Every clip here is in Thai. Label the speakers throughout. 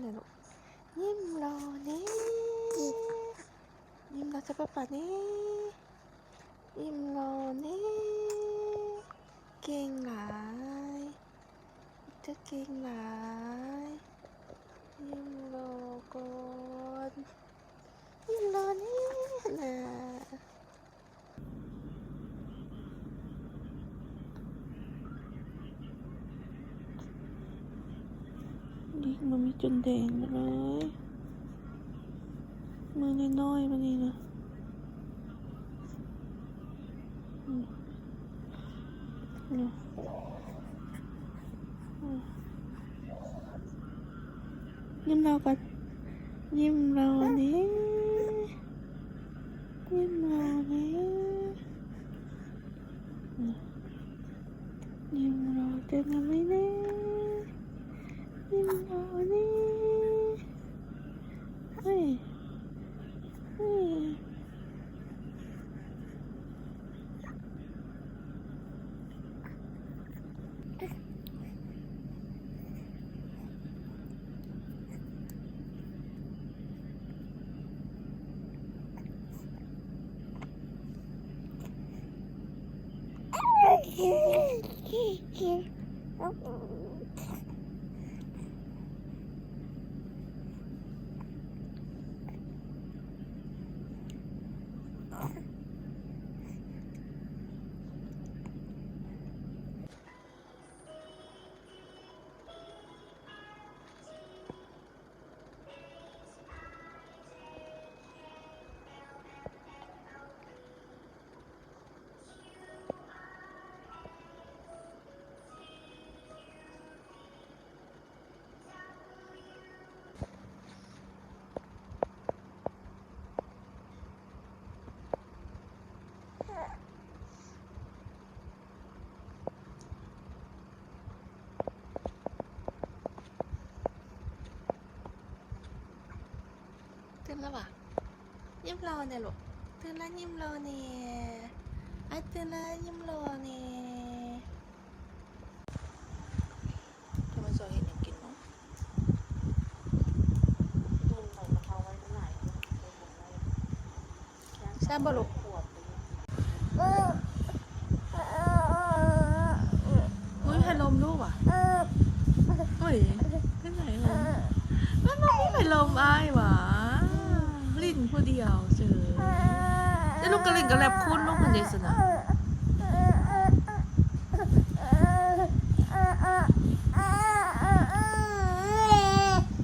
Speaker 1: เนี่ยลูกยิ้มรอเนี่ยยิ้มรอจะปะปะนี่ยยิ้มรอเนี่ยเก่งหลายจะเก่งหลายยิ้มรอก่อนยิ้มรอเนี่ยนะ ดิมันมีจนแดงเลยมือน้อยๆมานี่นะยิ้มเรากันยิ้มเราเนี่ยยิ้มเราเนี่ยยิ้มเราเต็มเลยเนี่ いいね。 ตื่นแล้ววะยิ้มรอเนี่ยลูกตื่นแล้วยิ้มรอเนี่ยอะตื่นแล้วยิ้มรอเนี่ยทำไมซอยเห็นอย่างกินเนาะ
Speaker 2: ตุนใส่กะเพราหร่
Speaker 1: แซ่บบ่ลูก
Speaker 2: ขวด
Speaker 1: อุ้ยพัดลมลูกอะเฮ้ยเป็นไหนลมมันไม่มีพัดลมอ้ายหวะลิ้นผู้เดียวเจอแล้วลูกกระลิ่นกระแลบคุ้นลูกคนเดียวสนะ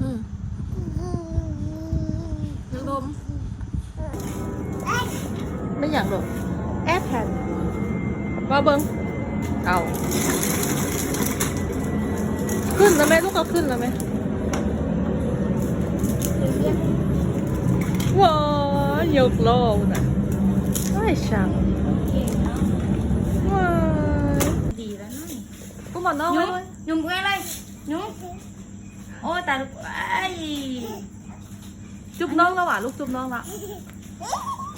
Speaker 1: อืมลูกลมไม่อยากหรอก แอปแผ่นว่าเบิ้งเอาขึ้นแล้วไหมลูกก็ขึ้นแล้วไหมว้ายกโลกน่ะว้ายช่างว้าย
Speaker 2: ดีแล้วนั่น
Speaker 1: กูบอกน้อง
Speaker 2: ยุ
Speaker 1: ไว้
Speaker 2: ง
Speaker 1: ด้วย
Speaker 2: ยุงเพื่ออะไรยุงโอ้ตายลูกไอ้
Speaker 1: จุ๊บน้องแล้วหว่ะลูกจุ๊บน้องละ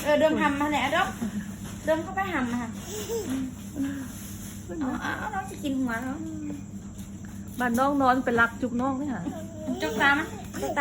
Speaker 2: เออเดิมหำมาเนี่ยดอก เดิมเข้าไปหำมาเอาเอาเอาน้องจะกินหัวเนาะ
Speaker 1: บ้านน้องนอนเป็นรักจุ๊บน้องนี่ค่ะ
Speaker 2: จกตามันจก